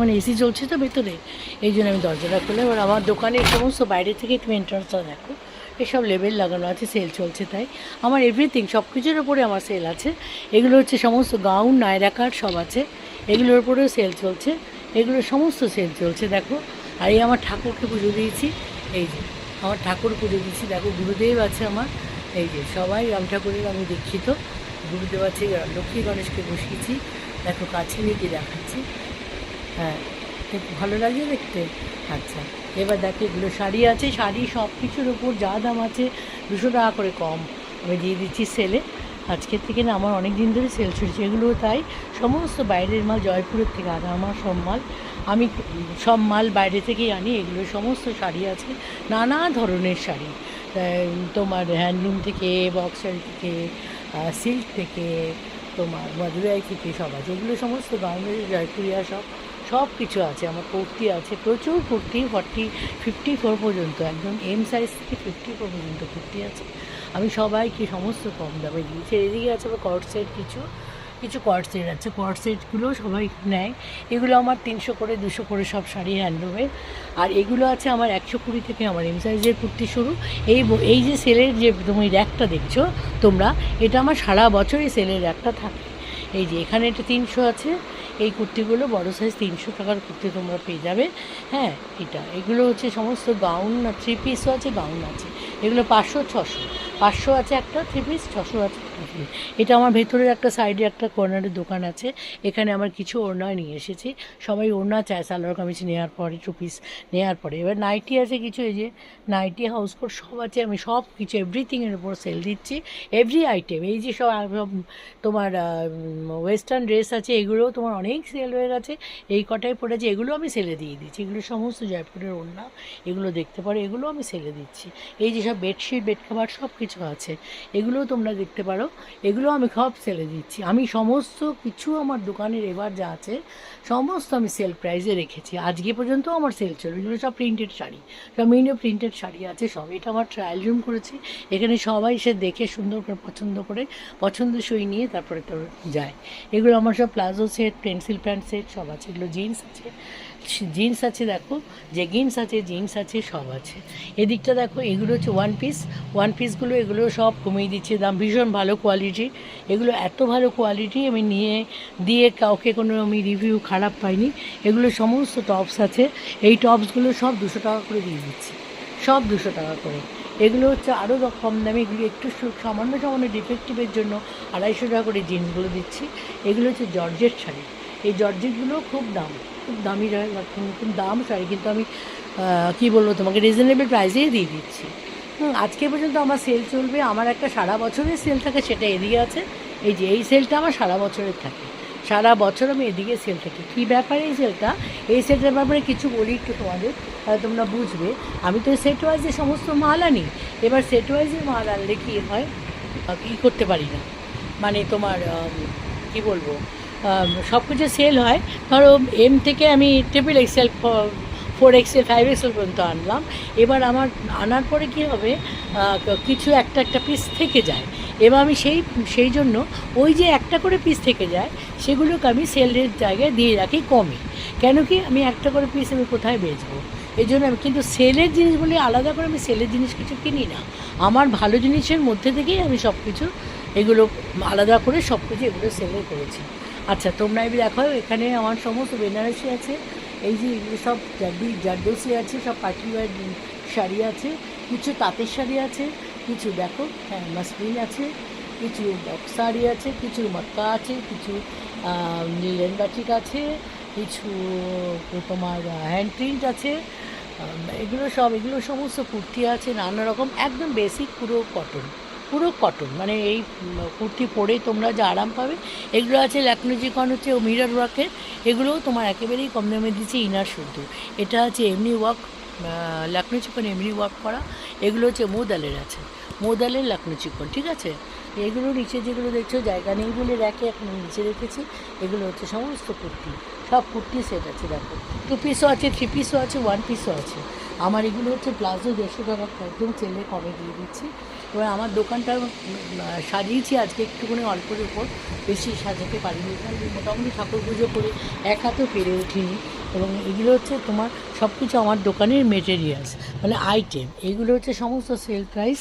মানে এসি চলছে তো ভেতরে, এই জন্য আমি দরজাটা খুলে, এবার আমার দোকানে সমস্ত বাইরে থেকে তুমি এন্ট্রান্সটা দেখো, এসব লেবেল লাগানো আছে সেল চলছে তাই। আমার এভরিথিং সব কিছুর ওপরে আমার সেল আছে। এগুলো হচ্ছে সমস্ত গাউন নায়রাকার সব আছে। এগুলোর উপরেও সেল চলছে, এগুলো সমস্ত সেল চলছে, দেখো। আর এই আমার ঠাকুরকে পুজো দিয়েছি, এই যে, আমার ঠাকুর পুজো দিয়েছি, দেখো, গুরুদেব আছে আমার, এই যে, সবাই রাম ঠাকুরের আমি দীক্ষিত। গুরুদেব আছে, লক্ষ্মী গণেশকে বসিয়েছি, দেখো, কাছে নিয়ে দেখাচ্ছি। হ্যাঁ ভালো লাগে দেখতে। আচ্ছা এবার দেখো এগুলো শাড়ি আছে, শাড়ি সব কিছুর ওপর যা দাম আছে দুশো টাকা করে কম। আমি দিয়ে দিচ্ছি সেলে আজকের থেকে না আমার অনেক দিন ধরে সেল চলছে। এগুলোও তাই সমস্ত বাইরের মাল, জয়পুরের থেকে আনা আমার সব মাল। আমি সব মাল বাইরে থেকেই আনি, এগুলো সমস্ত শাড়ি আছে, নানা ধরনের শাড়ি। তোমার হ্যান্ডলুম থেকে বক্সার থেকে সিল্ক থেকে, তোমার মধুরাই থেকে সব আছে। এগুলো সমস্ত গাউনের জয়পুরিয়া সব। সব কিছু আছে, আমার কুর্তি আছে, প্রচুর কুর্তি ফর্টি ফিফটি ফোর পর্যন্ত, একদম এম সাইজ থেকে ফিফটি ফোর পর্যন্ত কুর্তি আছে। আমি সবাইকে সমস্ত কম দামে দিয়েছি এদিকে আছে আবার কট সেট কিছু কিছু কট সেট আছে কট সেটগুলো সবাই নেয়। এগুলো আমার তিনশো করে, দুশো করে সব শাড়ি হ্যান্ডলুমের আর এগুলো আছে আমার একশো কুড়ি থেকে আমার এম সাইজের কুর্তি শুরু। এই এই যে সেলের যে তুমি র্যাকটা দেখছ, তোমরা, এটা আমার সারা বছরই সেলের র্যাকটা থাকে। এই যে এখানে এটা তিনশো আছে এই কুর্তিগুলো বড়ো সাইজ তিনশো টাকার কুর্তি তোমরা পেয়ে যাবে। হ্যাঁ এটা। এগুলো হচ্ছে সমস্ত গাউন থ্রি পিসও আছে গাউন আছে। এগুলো পাঁচশো, ছশো। পাঁচশো আছে একটা থ্রি পিস ছশো আছে। এটা আমার ভেতরের একটা সাইডে একটা কর্নারের দোকান আছে। এখানে আমার কিছু ওড়না নিয়ে এসেছি। সবাই ওড়না চায়, সালোয়ার কামিজ নেওয়ার পরে, টু পিস নেওয়ার পরে। এবার নাইটি আছে কিছু, এই যে নাইটি হাউস কোট সব আছে, আমি সব কিছু এভরিথিংয়ের উপর সেল দিচ্ছি। এভরি আইটেম এই যে সব সব তোমার ওয়েস্টার্ন ড্রেস আছে, এগুলোও তোমার অনেক সেল হয়ে গেছে। এই কটাই পড়েছে, এগুলো আমি সেলে দিয়ে দিচ্ছি। এগুলো সমস্ত জয়পুরের ওড়না, এগুলো দেখতে পারো, এগুলো আমি সেলে দিচ্ছি। এই যে সব বেডশিট বেড কাভার সব কিছু আছে। এগুলোও তোমরা দেখতে পারো। এগুলো আমি সব সেলে দিচ্ছি। আমি সমস্ত কিছু আমার দোকানের এবার যা আছে, সমস্ত আমি সেল প্রাইজে রেখেছি। আজকে পর্যন্ত আমার সেল চলবে এগুলো সব প্রিন্টেড শাড়ি। সব মিনিও প্রিন্টেড শাড়ি আছে সব এটা আমার ট্রায়াল রুম করেছি। এখানে সবাই সে দেখে সুন্দর করে, পছন্দ করে পছন্দসই নিয়ে তারপরে তো যায়। এগুলো আমার সব palazzo set pencil pant set সব আছে। এগুলো জিন্স আছে। জিন্স আছে দেখো জেগিন্স আছে জিন্স আছে, সব আছে। এদিকটা দেখো, এগুলো হচ্ছে ওয়ান পিস ওয়ান পিসগুলো এগুলো সব কমিয়ে দিচ্ছে, দাম ভীষণ ভালো কোয়ালিটি এগুলো এত ভালো কোয়ালিটি আমি নিয়ে, দিয়ে কাউকে কোনো আমি রিভিউ খারাপ পাইনি। এগুলো সমস্ত টপস আছে, এই টপসগুলো সব দুশো টাকা করে দিয়ে দিচ্ছি। সব দুশো টাকা করে। এগুলো হচ্ছে আরও কম দামে, এগুলো একটু সামান্য সামান্য ডিফেক্টিভের জন্য আড়াইশো টাকা করে জিন্সগুলো দিচ্ছি। এগুলো হচ্ছে জর্জেট শাড়ি। এই জর্জেটগুলো খুব দাম। খুব দামি খুব- দাম শাড়ি কিন্তু আমি কী বলব তোমাকে রিজনেবল প্রাইসেই দিয়ে দিচ্ছি। আজকে পর্যন্ত আমার সেল চলবে, আমার একটা সারা বছরের সেল থাকে, সেটা এদিকে আছে। এই যে, এই সেলটা আমার সারা বছরের থাকে। সারা বছর আমি এদিকে সেল থাকি। কী ব্যাপারে এই সেলটা এই সেলটার ব্যাপারে কিছু বলি একটু তোমাদের, তাহলে তোমরা বুঝবে। আমি তো সেট ওয়াইজে সমস্ত মাল আনি। এবার সেট ওয়াইজে মাল আনলে কী হয়? কী করতে পারি না। মানে তোমার কি বলব? সব কিছু সেল হয়। ধরো এম থেকে আমি triple XL four XL five XL পর্যন্ত আনলাম। এবার আমার আনার পরে কী হবে? কিছু একটা একটা পিস থেকে যায়। এবার আমি সেই সেই জন্য ওই যে একটা করে পিস থেকে যায়, সেগুলোকে আমি সেলের জায়গায় দিয়ে রাখি কমে কেন কি? আমি একটা করে পিস আমি কোথায় বেচবো? এই জন্য আমি, কিন্তু সেলের জিনিসগুলি আলাদা করে আমি সেলের জিনিস কিছু কিনি না। আমার ভালো জিনিসের মধ্যে থেকেই আমি সব কিছু এগুলো আলাদা করে সব কিছু এগুলো সেলে করেছি। আচ্ছা তোমরা এবার দেখো, এখানে আমার সমস্ত বেনারসি আছে। এই যে সব জার্দি জারদোসি আছে, সব পার্টি শাড়ি আছে, কিছু তাঁতের শাড়ি আছে, কিছু দেখো হ্যাঁ মাসলিন আছে, কিছু শাড়ি আছে, কিছু মক্কা আছে, কিছু নীলেন বাটিক আছে, কিছু তোমার হ্যান্ড প্রিন্ট আছে এগুলো সব, এগুলো সমস্ত কুর্তি আছে, নানা রকম, একদম বেসিক পুরো কটন পুরো কটন। মানে এই কুর্তি পরে তোমরা যে আরাম পাবে। এগুলো আছে ল্যাকনোজিকন, হচ্ছে ও মিরর ওয়ার্কের এগুলোও তোমার একেবারেই কম দামে দিচ্ছে ইনার শুদ্ধ। এটা আছে এমনি ওয়ার্ক লাকনো চিকন এমনি ওয়ার্ক করা। এগুলো হচ্ছে মোদালের আছে। মোদালের লাকনো চিকন ঠিক আছে? এগুলো নিচে যেগুলো দেখছ, জায়গা নেই বলে র্যাকে এখন নিচে রেখেছি। এগুলো হচ্ছে সমস্ত কুর্তি। সব কুর্তি সেট আছে, দেখো। টু পিসও আছে থ্রি পিসও আছে ওয়ান পিসও আছে। আমার এগুলো হচ্ছে প্লাজো দেড়শো টাকা একদম চেলে কমে দিয়ে দিচ্ছি। এবার আমার দোকানটা সাজিয়েছি আজকে একটুখানি অল্পের উপর। বেশি সাজাতে পারিনি। মোটামুটি ঠাকুর পুজো করে এক হাতেও পেরে উঠিনি। এবং এগুলো হচ্ছে তোমার সব কিছু আমার দোকানের মেটেরিয়ালস মানে আইটেম এগুলো হচ্ছে সমস্ত সেল প্রাইস